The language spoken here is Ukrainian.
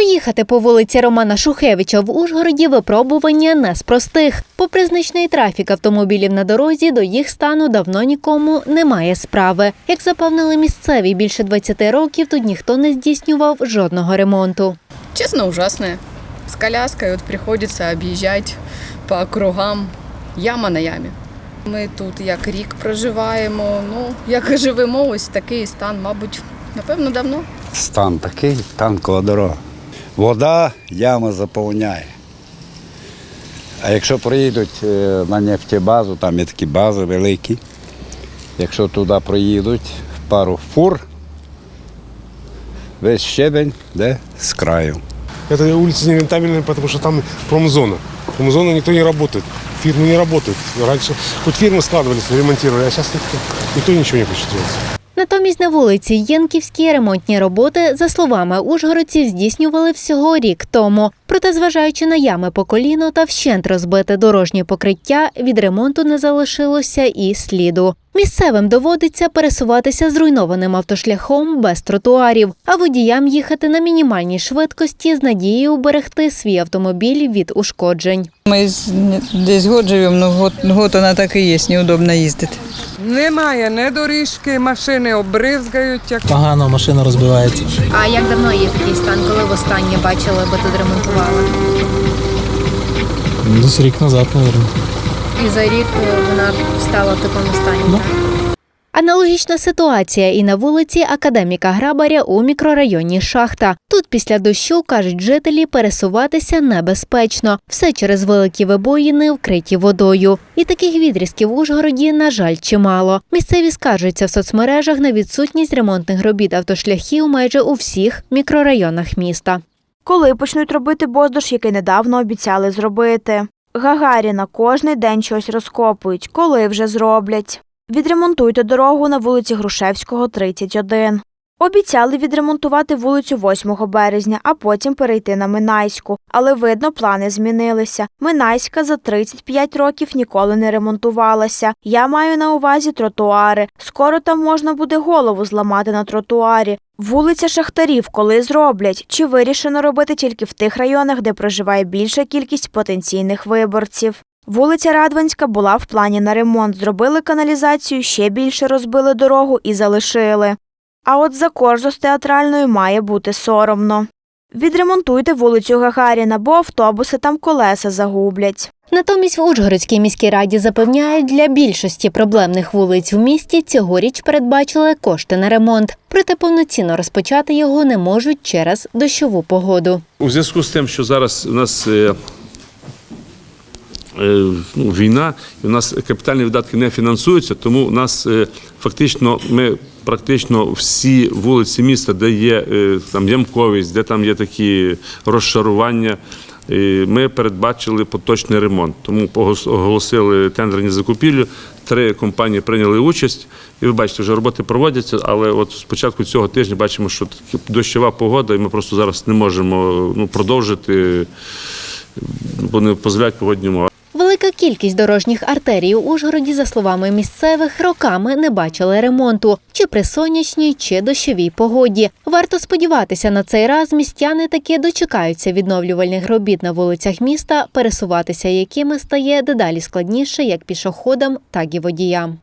Проїхати по вулиці Романа Шухевича в Ужгороді випробування не з простих. Попри значний трафік автомобілів на дорозі, до їх стану давно нікому немає справи. Як запевнили місцеві, більше 20 років тут ніхто не здійснював жодного ремонту. Честно, ужасное. С коляской вот приходится объезжать по округам. Яма на ямі. Ми тут як рік проживаємо. Ну, як живемо, ось такий стан, мабуть, напевно, давно. Стан такий, танкова дорога. Вода яма заповняє. А якщо проїдуть е, на нефтебазу, там є такі бази великі. Якщо туди проїдуть пару фур, весь щебень де з краю. Эта улица нерентабельная, потому что там промзона. Промзона никто не работает. Фирмы не работают. Раньше хоть фирмы складывались, ремонтировали, а сейчас никто, никто ничего не хочет делать. Натомість на вулиці Єнківській ремонтні роботи, за словами ужгородців, здійснювали всього рік тому. Проте, зважаючи на ями по коліно та вщент розбите дорожнє покриття, від ремонту не залишилося і сліду. Місцевим доводиться пересуватися зруйнованим автошляхом без тротуарів, а водіям їхати на мінімальній швидкості з надією уберегти свій автомобіль від ушкоджень. Ми десь год живемо, ну год, год вона так і є, неудобно їздити. Немає ні доріжки, машини обризгають. Як... Погано машина розбивається. А як давно є такий стан, коли в останнє бачили, бо тут ремонтували? Десь рік назад, мабуть. І за рік вона стала в такому стані. Аналогічна ситуація і на вулиці Академіка Грабаря у мікрорайоні Шахта. Тут після дощу, кажуть жителі, пересуватися небезпечно. Все через великі вибоїни, вкриті водою. І таких відрізків в Ужгороді, на жаль, чимало. Місцеві скаржаться в соцмережах на відсутність ремонтних робіт автошляхів майже у всіх мікрорайонах міста. Коли почнуть робити боздуш, який недавно обіцяли зробити. Гагаріна кожний день щось розкопують. Коли вже зроблять? Відремонтуйте дорогу на вулиці Грушевського, 31. Обіцяли відремонтувати вулицю 8 березня, а потім перейти на Минайську. Але видно, плани змінилися. Минайська за 35 років ніколи не ремонтувалася. Я маю на увазі тротуари. Скоро там можна буде голову зламати на тротуарі. Вулиця Шахтарів коли зроблять? Чи вирішено робити тільки в тих районах, де проживає більша кількість потенційних виборців? Вулиця Радванська була в плані на ремонт. Зробили каналізацію, ще більше розбили дорогу і залишили. А от за корзу з театральною має бути соромно. Відремонтуйте вулицю Гагаріна, бо автобуси там колеса загублять. Натомість в Ужгородській міській раді запевняють, для більшості проблемних вулиць в місті цьогоріч передбачили кошти на ремонт. Проте повноцінно розпочати його не можуть через дощову погоду. У зв'язку з тим, що зараз у нас е, ну, війна, і у нас капітальні видатки не фінансуються, тому у нас е, фактично ми практично всі вулиці міста, де є е, там ямковість, де там є такі розшарування. е, Ми передбачили поточний ремонт, тому оголосили тендерні закупівлі. Три компанії прийняли участь, і ви бачите, вже роботи проводяться. Але от з початку цього тижня бачимо, що дощова погода, і ми просто зараз не можемо ну, продовжити, бо не дозволяють погодні умови. Велика кількість дорожніх артерій у Ужгороді, за словами місцевих, роками не бачили ремонту чи при сонячній, чи дощовій погоді. Варто сподіватися, на цей раз містяни таки дочекаються відновлювальних робіт на вулицях міста, пересуватися якими стає дедалі складніше як пішоходам, так і водіям.